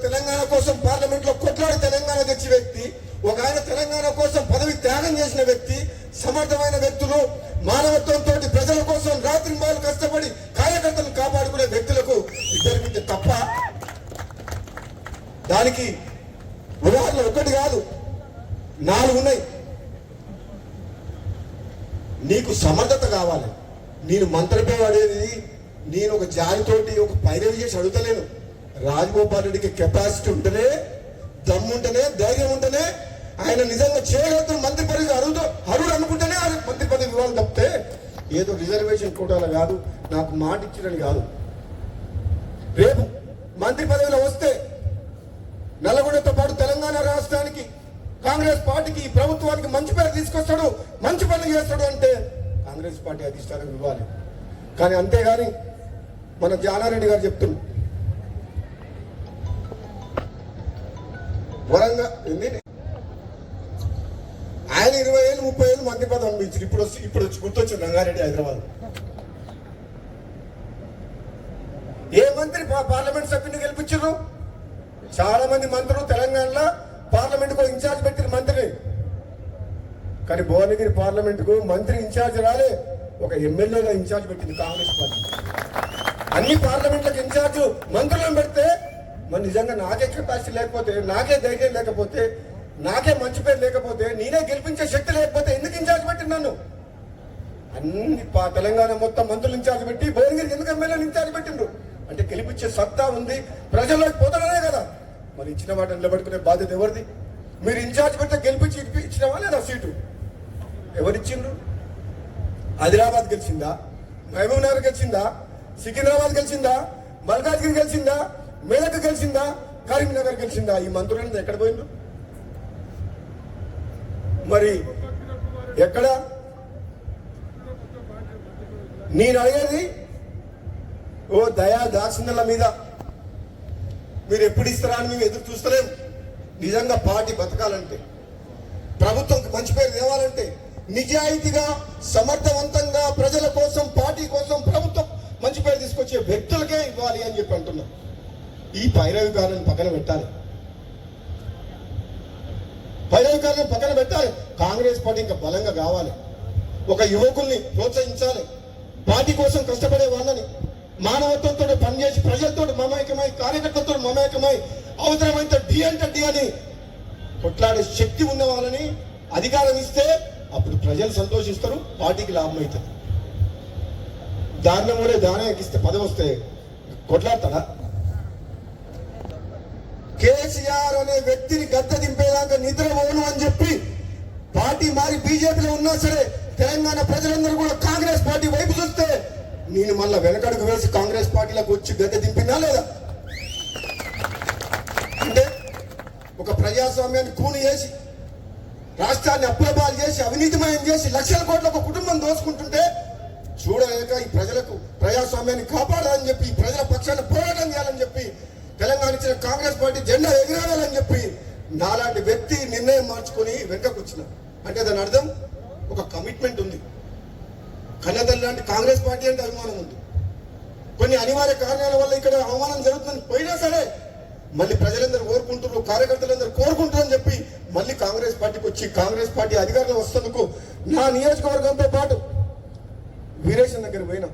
తెలంగాణ కోసం పార్లమెంట్లో కొట్లాడి తెలంగాణ తెచ్చిన వ్యక్తి ఒక ఆయన తెలంగాణ కోసం పదవి త్యాగం చేసిన వ్యక్తి సమర్థమైన వ్యక్తులు మానవత్వంతో ప్రజల కోసం రాత్రి మాలు కష్టపడి కార్యకర్తలు కాపాడుకునే వ్యక్తులకు ఇద్దరి మీద తప్ప దానికి ఉదాహరణ ఒకటి కాదు నాలుగు ఉన్నాయి. నీకు సమర్థత కావాలి. నేను మంత్రపై అడేది నేను ఒక జాలితోటి ఒక పైరవి చేసి అడుగుతలేను. రాజగోపాల్ రెడ్డికి కెపాసిటీ ఉంటేనే దమ్ము ఉంటేనే ధైర్యం ఉంటేనే ఆయన నిజంగా చేయగలుగుతున్న మంత్రి పదవి అడుగుతూ అరుడు అనుకుంటేనే ఆయన మంత్రి పదవి ఇవ్వాలి తప్పితే ఏదో రిజర్వేషన్ కోటాల కాదు నాకు మాట ఇచ్చినని కాదు. రేపు మంత్రి పదవిలో వస్తే నల్లగొండతో పాటు తెలంగాణ రాష్ట్రానికి కాంగ్రెస్ పార్టీకి ఈ ప్రభుత్వానికి మంచి పేరు తీసుకొస్తాడు మంచి పనులు చేస్తాడు అంటే కాంగ్రెస్ పార్టీ అధిష్టానం ఇవ్వాలి. కానీ అంతేగాని మన జానారెడ్డి గారు చెప్తున్నారు వరంగా ఏంది ఆయన ఇరవై ఏళ్ళు ముప్పై ఏళ్ళు మంత్రి పదం ఇచ్చారు ఇప్పుడు వచ్చి ఇప్పుడు వచ్చి గుర్తొచ్చింది రంగారెడ్డి హైదరాబాద్. ఏ మంత్రి పార్లమెంట్ సభ్యుని గెలిపించారు? చాలా మంది మంత్రులు తెలంగాణలో పార్లమెంట్కు ఇన్ఛార్జ్ పెట్టిన మంత్రిని. కానీ భువనగిరి పార్లమెంట్కు మంత్రి ఇన్ఛార్జ్ రాలే. ఒక ఎమ్మెల్యేగా ఇన్ఛార్జ్ పెట్టింది కాంగ్రెస్ పార్టీ. అన్ని పార్లమెంట్లకు ఇన్ఛార్జ్ మంత్రులను పెడితే మరి నిజంగా నాకే కెపాసిటీ లేకపోతే నాకే ధైర్యం లేకపోతే నాకే మంచి పేరు లేకపోతే నేనే గెలిపించే శక్తి లేకపోతే ఎందుకు ఇన్ఛార్జ్ పెట్టి నన్ను? అన్ని పా- తెలంగాణ మొత్తం మంత్రులు ఇన్ఛార్జ్ పెట్టి భువనగిరికి ఎందుకు ఎమ్మెల్యేలు ఇన్ఛార్జ్ పెట్టిండ్రు? అంటే గెలిపించే సత్తా ఉంది ప్రజల్లోకి పోతాడనే కదా. మరి ఇచ్చిన మాట నిలబెట్టుకునే బాధ్యత ఎవరిది? మీరు ఇన్ఛార్జ్ పెడితే గెలిపించి ఇచ్చినవా లేదా సీటు? ఎవరిచ్చిండ్రు? ఆదిలాబాద్ గెలిచిందా? మహబూబ్ నగర్ గెలిచిందా? సికింద్రాబాద్ గెలిచిందా? మల్కాజ్గిరి గెలిచిందా? మెదక్ గెలిచిందా? కరీంనగర్ గెలిచిందా? ఈ మంత్రులను ఎక్కడ పోయిండ్రు మరి ఎక్కడ? నేను అడిగేది ఓ దయా దాక్షిణ్యాల మీద. మీరు ఎప్పుడు ఇస్తారా అని మేము ఎదురు చూస్తలేం. నిజంగా పార్టీ బతకాలంటే ప్రభుత్వంకి మంచి పేరు తేవాలంటే నిజాయితీగా సమర్థవంతంగా ప్రజల కోసం పార్టీ కోసం ప్రభుత్వం మంచి పేరు తీసుకొచ్చే వ్యక్తులకే ఇవ్వాలి అని చెప్పి అంటున్నాం. ఈ పైరవికారాన్ని పక్కన పెట్టాలి. పైరవికారాన్ని పక్కన పెట్టాలి. కాంగ్రెస్ పార్టీ ఇంకా బలంగా కావాలి. ఒక యువకుల్ని ప్రోత్సహించాలి. పార్టీ కోసం కష్టపడే వాళ్ళని మానవత్వంతో పనిచేసి ప్రజలతో మమేకమై కార్యకర్తలతో మమేకమై అవసరమైతే డి అంటే డి అని కొట్లాడే శక్తి ఉన్న వాళ్ళని అధికారం ఇస్తే అప్పుడు ప్రజలు సంతోషిస్తారు పార్టీకి లాభం అవుతుంది. దారుణం కూడా దానం ఎక్కిస్తే పదవి వస్తే కొట్లాడతాడా? కేసీఆర్ అనే వ్యక్తిని గద్ద దింపేదాకా నిద్రపోను అని చెప్పి పార్టీ మారి బీజేపీలో ఉన్నా సరే తెలంగాణ ప్రజలందరూ కూడా కాంగ్రెస్ పార్టీ వైపు చూస్తే నేను మళ్ళా వెనకడుగు వేసి కాంగ్రెస్ పార్టీలోకి వచ్చి గద్దె దింపినా లేదా? అంటే ఒక ప్రజాస్వామ్యాన్ని కూని చేసి రాష్ట్రాన్ని అప్రభాలు చేసి అవినీతిమయం చేసి లక్షల కోట్ల ఒక కుటుంబం దోసుకుంటుంటే చూడలేక ఈ ప్రజలకు ప్రజాస్వామ్యాన్ని కాపాడాలని చెప్పి ఈ ప్రజల పక్షాన్ని పోరాటం చేయాలని చెప్పి తెలంగాణ ఇచ్చిన కాంగ్రెస్ పార్టీ జెండా ఎగిరాలని చెప్పి నాలాంటి వ్యక్తి నిర్ణయం మార్చుకొని వెనకకు వచ్చిన. అంటే దాని అర్థం ఒక కమిట్మెంట్ ఉంది. కన్నతల్లి లాంటి కాంగ్రెస్ పార్టీ అంటే అభిమానం ఉంది. కొన్ని అనివార్య కారణాల వల్ల ఇక్కడ అవమానం జరుగుతుంది పోయినా సరే మళ్ళీ ప్రజలందరూ కోరుకుంటున్నారు కార్యకర్తలందరూ కోరుకుంటారు అని చెప్పి మళ్ళీ కాంగ్రెస్ పార్టీకి వచ్చి కాంగ్రెస్ పార్టీ అధికారంలో వస్తున్నందుకు నా నియోజకవర్గంతో పాటు వీరేశం దగ్గర పోయినా.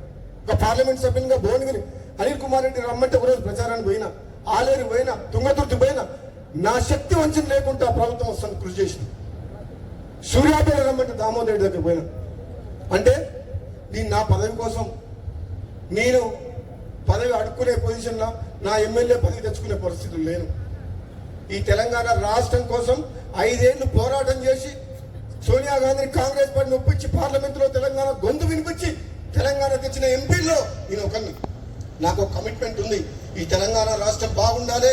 ఒక పార్లమెంట్ సభ్యునిగా భువనగిరి అనిల్ కుమార్ రెడ్డి రమ్మంటే ఒకరోజు ప్రచారానికి పోయినా. ఆలేరు పోయినా తుంగతుర్తి పోయినా నా శక్తి వంచన లేకుండా ప్రభుత్వం వస్తాను కృషి చేసిన సూర్యాపేట రమ్మంటే దామోదర్ దగ్గర పోయినా. అంటే నేను నా పదవి కోసం నేను పదవి అడుక్కునే పొజిషన్లో నా ఎమ్మెల్యే పదవి తెచ్చుకునే పరిస్థితులు లేను. ఈ తెలంగాణ రాష్ట్రం కోసం ఐదేళ్ళు పోరాటం చేసి సోనియా గాంధీని కాంగ్రెస్ పార్టీని ఒప్పించి పార్లమెంట్లో తెలంగాణ గొంతు వినిపించి తెలంగాణ తెచ్చిన ఎంపీల్లో నేను ఒకరిని నాకు ఒక కమిట్మెంట్ ఉంది. ఈ తెలంగాణ రాష్ట్రం బాగుండాలి.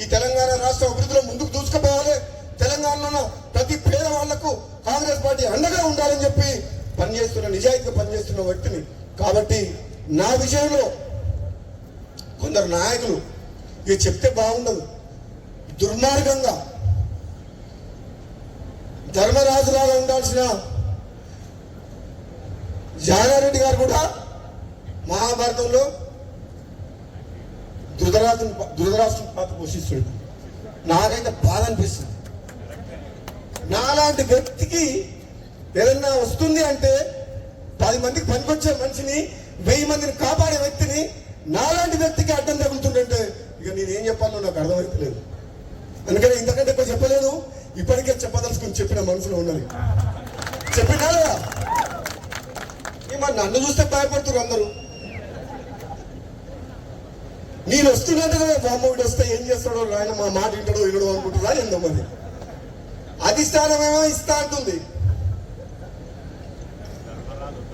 ఈ తెలంగాణ రాష్ట్రం అభివృద్ధిలో ముందుకు దూసుకుపోవాలి. తెలంగాణలో ప్రతి ప్రతి పేదవాళ్ళకు కాంగ్రెస్ పార్టీ అండగా ఉండాలని చెప్పి పనిచేస్తున్న నిజాయితీగా పనిచేస్తున్న వ్యక్తిని. కాబట్టి నా విషయంలో కొందరు నాయకులు ఇది చెప్తే బాగుండదు. దుర్మార్గంగా ధర్మరాజులాగా ఉండాల్సిన జానారెడ్డి గారు కూడా మహాభారతంలో ధృతరాజుని ధృతరాష్ట్రం పాత పోషిస్తుంది నాకైతే బాధ అనిపిస్తుంది. నాలాంటి వ్యక్తికి ఏదన్నా వస్తుంది అంటే పది మందికి పనికొచ్చే మనిషిని వెయ్యి మందిని కాపాడే వ్యక్తిని నాలాంటి వ్యక్తికి అడ్డం తగులుతుందంటే ఇక నేనేం చెప్పాలో నాకు అర్థమవుతలేదు అందుకని ఇంతకంటే ఎక్కువ చెప్పలేదు. ఇప్పటికే చెప్పదలుచుకుని చెప్పిన మనసులో ఉన్నది. చెప్పినా మరి నన్ను చూస్తే భయపడుతున్నారు అందరూ. నేను వస్తున్నట్టు బామ్మోడు వస్తే ఏం చేస్తాడో ఆయన మా మాట వింటాడో వినడో అనుకుంటున్నా ఎంతో మంది అధిష్టానమేమో ఇస్తా అంటుంది.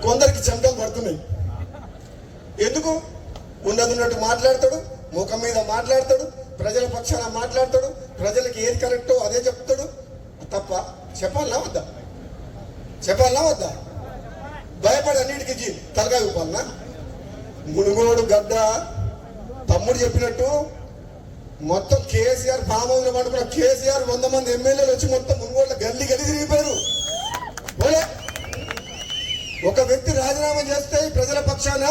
కొందరికి చెమటలు పడుతున్నాయి. ఎందుకు? ఉన్నది ఉన్నట్టు మాట్లాడతాడు ముఖం మీద మాట్లాడతాడు ప్రజల పక్షాన మాట్లాడతాడు ప్రజలకు ఏది కరెక్టో అదే చెప్తాడు. తప్ప చెప్పాలనా వద్దా? చెప్పాలనా వద్దా? భయపడి అన్నిటికీ తలకాయ ఊపాలనా మునుగోడు గడ్డ తమ్ముడు చెప్పినట్టు మొత్తం కేసీఆర్ ఫామ్ హౌస్లో పడుకున్న కేసీఆర్ వంద మంది ఎమ్మెల్యేలు వచ్చి మొత్తం మునుగోడులో గల్లీ గల్లి తిరిగిపోయారు. ఒక వ్యక్తి రాజీనామా చేస్తే ప్రజల పక్షాన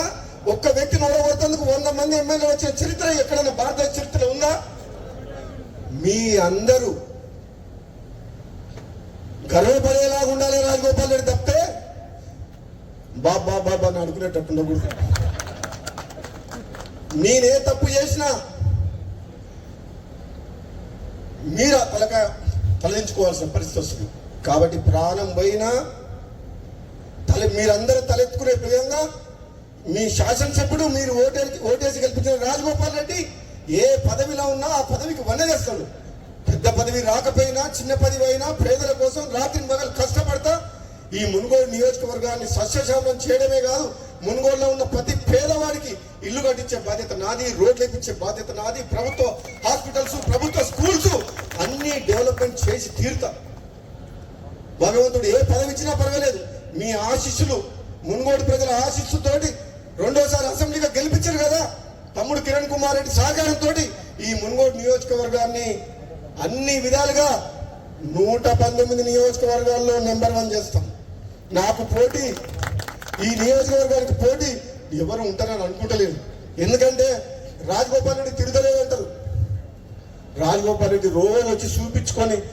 ఒక్క వ్యక్తి నడవబడుతందుకు వంద మంది ఎమ్మెల్యేలు వచ్చిన చరిత్ర ఎక్కడైనా భారతదేశ చరిత్ర ఉందా? మీ అందరూ గర్వపడేలాగా ఉండాలి రాజగోపాల్ రెడ్డి తప్పితే బాబా బాబా అని అడుగునేటట్టు ఉండకూడదు. నేనే తప్పు చేసినా మీరు తలక తలదించుకోవాల్సిన పరిస్థితి వస్తుంది. కాబట్టి ప్రాణం పోయినా తల మీరందరూ తలెత్తుకునే విధంగా మీ శాసనసభ్యుడు మీరు ఓటే ఓటేసి గెలిపించిన రాజగోపాల్ రెడ్డి ఏ పదవిలో ఉన్నా ఆ పదవికి వనదేస్తాడు పెద్ద పదవి రాకపోయినా చిన్న పదవి అయినా పేదల కోసం రాత్రి మగలు కష్టపడతా ఈ మునుగోడు నియోజకవర్గాన్ని సస్యశామం చేయడమే కాదు మునుగోడులో ఉన్న ప్రతి పేదవాడికి ఇల్లు కట్టించే బాధ్యత నాది రోడ్లు వేయించే బాధ్యత నాది ప్రభుత్వ హాస్పిటల్స్ ప్రభుత్వ స్కూల్స్ అన్ని డెవలప్మెంట్ చేసి తీరుతా. భగవంతుడు ఏ పదవి ఇచ్చినా పర్వాలేదు. మీ ఆశీస్సులు మున్గోడు ప్రజల ఆశీస్సుతోటి రెండోసారి అసెంబ్లీగా గెలిపించారు కదా తమ్ముడు కిరణ్ కుమార్ రెడ్డి సహకారంతో ఈ మున్గోడు నియోజకవర్గాన్ని అన్ని విధాలుగా నూట పంతొమ్మిది నియోజకవర్గాల్లో నెంబర్ వన్ చేస్తాం. నాకు పోటీ ఈ నియోజకవర్గానికి పోటీ ఎవరు ఉంటారని అనుకుంటలేదు. ఎందుకంటే రాజగోపాల్ రెడ్డి తిడతలేదంటారు రాజగోపాల్ రెడ్డి రోజు వచ్చి చూపించుకొని